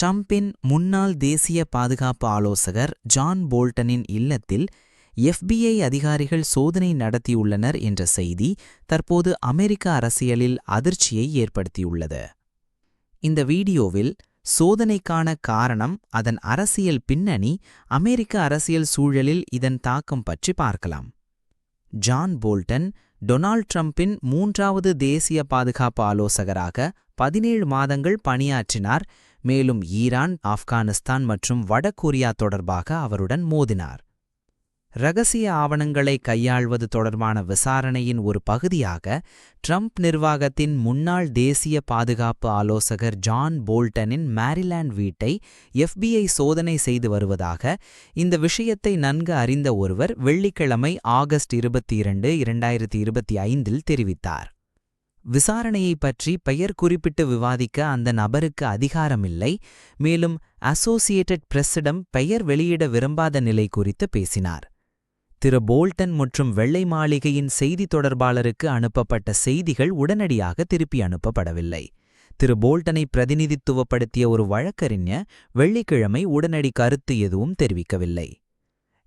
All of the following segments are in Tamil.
ட்ரம்பின் முன்னாள் தேசிய பாதுகாப்பு ஆலோசகர் ஜான் போல்டனின் இல்லத்தில் எஃபிஐ அதிகாரிகள் சோதனை நடத்தியுள்ளனர் என்ற செய்தி தற்போது அமெரிக்க அரசியலில் அதிர்ச்சியை ஏற்படுத்தியுள்ளது. இந்த வீடியோவில் சோதனைக்கான காரணம் அதன் அரசியல் பின்னணி அமெரிக்க அரசியல் சூழலில் இதன் தாக்கம் பற்றி பார்க்கலாம். ஜான் போல்டன் டொனால்ட் ட்ரம்பின் மூன்றாவது தேசிய பாதுகாப்பு ஆலோசகராக பதினேழு மாதங்கள் பணியாற்றினார். மேலும் ஈரான் ஆப்கானிஸ்தான் மற்றும் வடகொரியா தொடர்பாக அவருடன் மோதினார். ரகசிய ஆவணங்களை கையாள்வது தொடர்பான விசாரணையின் ஒரு பகுதியாக ட்ரம்ப் நிர்வாகத்தின் முன்னாள் தேசிய பாதுகாப்பு ஆலோசகர் ஜான் போல்டனின் மேரிலாண்ட் வீட்டை எஃபிஐ சோதனை செய்து வருவதாக இந்த விஷயத்தை நன்கு அறிந்த ஒருவர் வெள்ளிக்கிழமை ஆகஸ்ட் இருபத்தி இரண்டு இரண்டாயிரத்தி இருபத்தி ஐந்தில் தெரிவித்தார். விசாரணையை பற்றி பெயர் குறிப்பிட்டு விவாதிக்க அந்த நபருக்கு அதிகாரமில்லை. மேலும் அசோசியேட்டட் பிரஸ்ஸிடம் பெயர் வெளியிட விரும்பாத நிலை குறித்து பேசினார். திரு. போல்டன் மற்றும் வெள்ளை மாளிகையின் செய்தி தொடர்பாளருக்கு அனுப்பப்பட்ட செய்திகள் உடனடியாக திருப்பி அனுப்பப்படவில்லை. திரு. போல்டனை பிரதிநிதித்துவப்படுத்திய ஒரு வழக்கறிஞர் வெள்ளிக்கிழமை உடனடி கருத்து எதுவும் தெரிவிக்கவில்லை.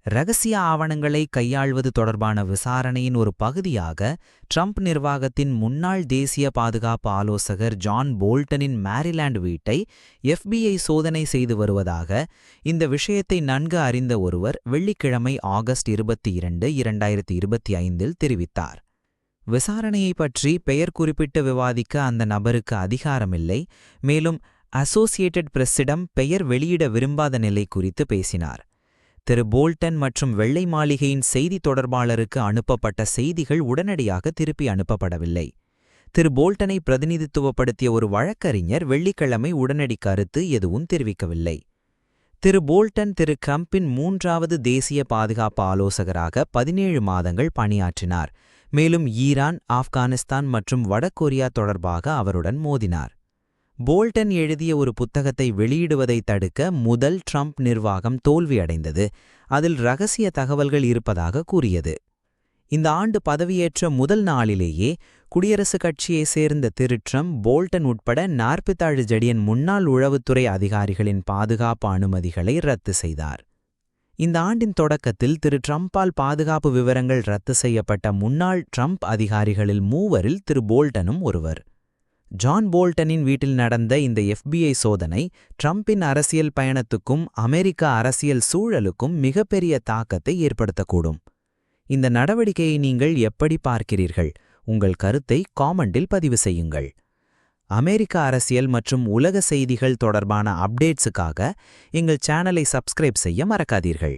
ரகசிய ஆவணங்களை கையாள்வது தொடர்பான விசாரணையின் ஒரு பகுதியாக ட்ரம்ப் நிர்வாகத்தின் முன்னாள் தேசிய பாதுகாப்பு ஆலோசகர் ஜான் போல்டனின் மேரிலாண்ட் வீட்டை எஃபிஐ சோதனை செய்து வருவதாக இந்த விஷயத்தை நன்கு அறிந்த ஒருவர் வெள்ளிக்கிழமை ஆகஸ்ட் இருபத்தி இரண்டு இரண்டாயிரத்தி இருபத்தி ஐந்தில் தெரிவித்தார். விசாரணையை பற்றி பெயர் குறிப்பிட்டு விவாதிக்க அந்த நபருக்கு அதிகாரமில்லை மேலும் அசோசியேட்டட் பிரஸ்ஸிடம் பெயர் வெளியிட விரும்பாத நிலை குறித்து பேசினார். திரு போல்டன் மற்றும் வெள்ளை மாளிகையின் செய்தி தொடர்பாளருக்கு அனுப்பப்பட்ட செய்திகள் உடனடியாக திருப்பி அனுப்பப்படவில்லை. திரு போல்டனை பிரதிநிதித்துவப்படுத்திய ஒரு வழக்கறிஞர் வெள்ளிக்கிழமை உடனடி கருத்து எதுவும் தெரிவிக்கவில்லை. திரு போல்டன் திரு ட்ரம்பின் மூன்றாவது தேசிய பாதுகாப்பு ஆலோசகராக பதினேழு மாதங்கள் பணியாற்றினார். மேலும் ஈரான் ஆப்கானிஸ்தான் மற்றும் வடகொரியா தொடர்பாக அவருடன் மோதினார். போல்டன் எழுதிய ஒரு புத்தகத்தை வெளியிடுவதை தடுக்க முதல் ட்ரம்ப் நிர்வாகம் தோல்வியடைந்தது. அதில் ரகசிய தகவல்கள் இருப்பதாக கூறியது. இந்த ஆண்டு பதவியேற்ற முதல் நாளிலேயே குடியரசுக் கட்சியைச் சேர்ந்த திரு ட்ரம்ப் போல்டன் உட்பட நாற்பத்தாழு ஜடியன் முன்னாள் உளவுத்துறை அதிகாரிகளின் பாதுகாப்பு அனுமதிகளை ரத்து செய்தார். இந்த ஆண்டின் தொடக்கத்தில் திரு ட்ரம்பால் பாதுகாப்பு விவரங்கள் ரத்து செய்யப்பட்ட முன்னாள் ட்ரம்ப் அதிகாரிகளில் மூவரில் திரு போல்டனும் ஒருவர். ஜான் போல்டனின் வீட்டில் நடந்த இந்த எஃபிஐ சோதனை ட்ரம்பின் அரசியல் பயணத்துக்கும் அமெரிக்க அரசியல் சூழலுக்கும் மிகப்பெரிய தாக்கத்தை ஏற்படுத்தக்கூடும். இந்த நடவடிக்கையை நீங்கள் எப்படி பார்க்கிறீர்கள்? உங்கள் கருத்தை காமெண்டில் பதிவு செய்யுங்கள். அமெரிக்க அரசியல் மற்றும் உலக செய்திகள் தொடர்பான அப்டேட்ஸுக்காக எங்கள் சேனலை சப்ஸ்கிரைப் செய்ய மறக்காதீர்கள்.